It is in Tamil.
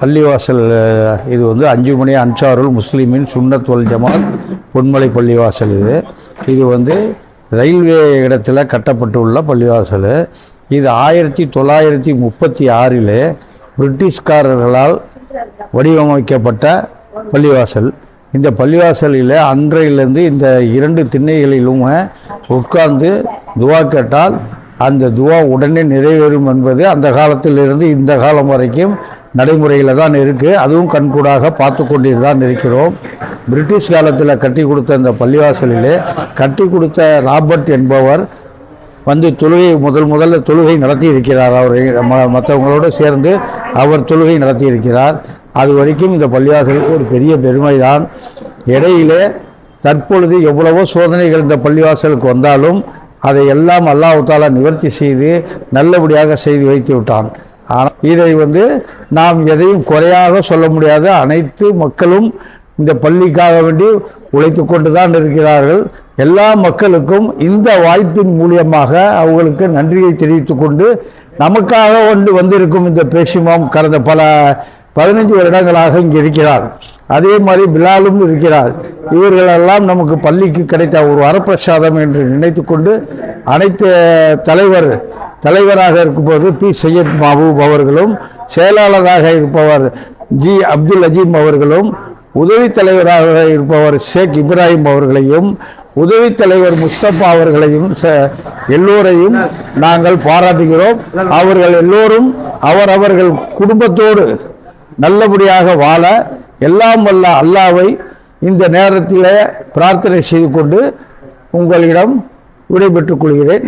பள்ளிவாசல் இது வந்து அஞ்சு மணி அன்சாருல் முஸ்லீமின் சுன்னத் வல் ஜமாத் பொன்மலை பள்ளிவாசல் இது. இது வந்து ரயில்வே இடத்துல கட்டப்பட்டுள்ள பள்ளிவாசல். இது ஆயிரத்தி தொள்ளாயிரத்தி முப்பத்தி ஆறில் பிரிட்டிஷ்காரர்களால் வடிவமைக்கப்பட்ட பள்ளிவாசல். இந்த பள்ளிவாசலில் அன்றையிலிருந்து இந்த இரண்டு திண்ணைகளிலும் உட்கார்ந்து துவா கேட்டால் அந்த துவா உடனே நிறைவேறும் என்பது அந்த காலத்திலிருந்து இந்த காலம் வரைக்கும் நடைமுறையில் தான் இருக்குது அதுவும் கண்கூடாக பார்த்து கொண்டு தான் இருக்கிறோம். பிரிட்டிஷ் காலத்தில் கட்டி கொடுத்த இந்த பள்ளிவாசலிலே கட்டி கொடுத்த ராபர்ட் என்பவர் வந்து தொழுகை முதல் முதல்ல தொழுகை நடத்தி இருக்கிறார். அவர் ம- மற்றவங்களோடு சேர்ந்து அவர் தொழுகை நடத்தி இருக்கிறார். அது வரைக்கும் இந்த பள்ளிவாசல் ஒரு பெரிய பெருமை தான். இடையிலே தற்பொழுது எவ்வளவோ சோதனைகள் இந்த பள்ளிவாசலுக்கு வந்தாலும் அதை எல்லாம் அல்லாஹ் நிவர்த்தி செய்து நல்லபடியாக செய்து வைத்து விட்டான். ஆனால் இதை வந்து நாம் எதையும் குறையாக சொல்ல முடியாது அனைத்து மக்களும் இந்த பள்ளிக்காக வேண்டி உழைத்து கொண்டு தான் இருக்கிறார்கள். எல்லா மக்களுக்கும் இந்த வாய்ப்பின் மூலியமாக அவங்களுக்கு நன்றியை தெரிவித்து கொண்டு நமக்காக கொண்டு வந்திருக்கும் இந்த பேசிமாம் கடந்த பல பதினைஞ்சு வருடங்களாக இங்கே இருக்கிறார். அதே மாதிரி பிலாலும் இருக்கிறார். இவர்களெல்லாம் நமக்கு பள்ளிக்கு கிடைத்த ஒரு வரப்பிரசாதம் என்று நினைத்து கொண்டு அனைத்து தலைவர் தலைவராக இருக்கும்போது பி. சையத் மஹபூப் அவர்களும் செயலாளராக இருப்பவர் ஜி. அப்துல் அஜீம் அவர்களும் உதவி தலைவராக இருப்பவர் ஷேக் இப்ராஹிம் அவர்களையும் உதவி தலைவர் முஸ்தபா அவர்களையும் ச- எல்லோரையும் நாங்கள் பாராட்டுகிறோம். அவர்கள் எல்லோரும் அவரவர்கள் குடும்பத்தோடு நல்லபடியாக வாழ எல்லாம் வல்ல அல்லாவை இந்த நேரத்தில் பிரார்த்தனை செய்து கொண்டு உங்களிடம் விடைபெற்றுக் கொள்கிறேன்.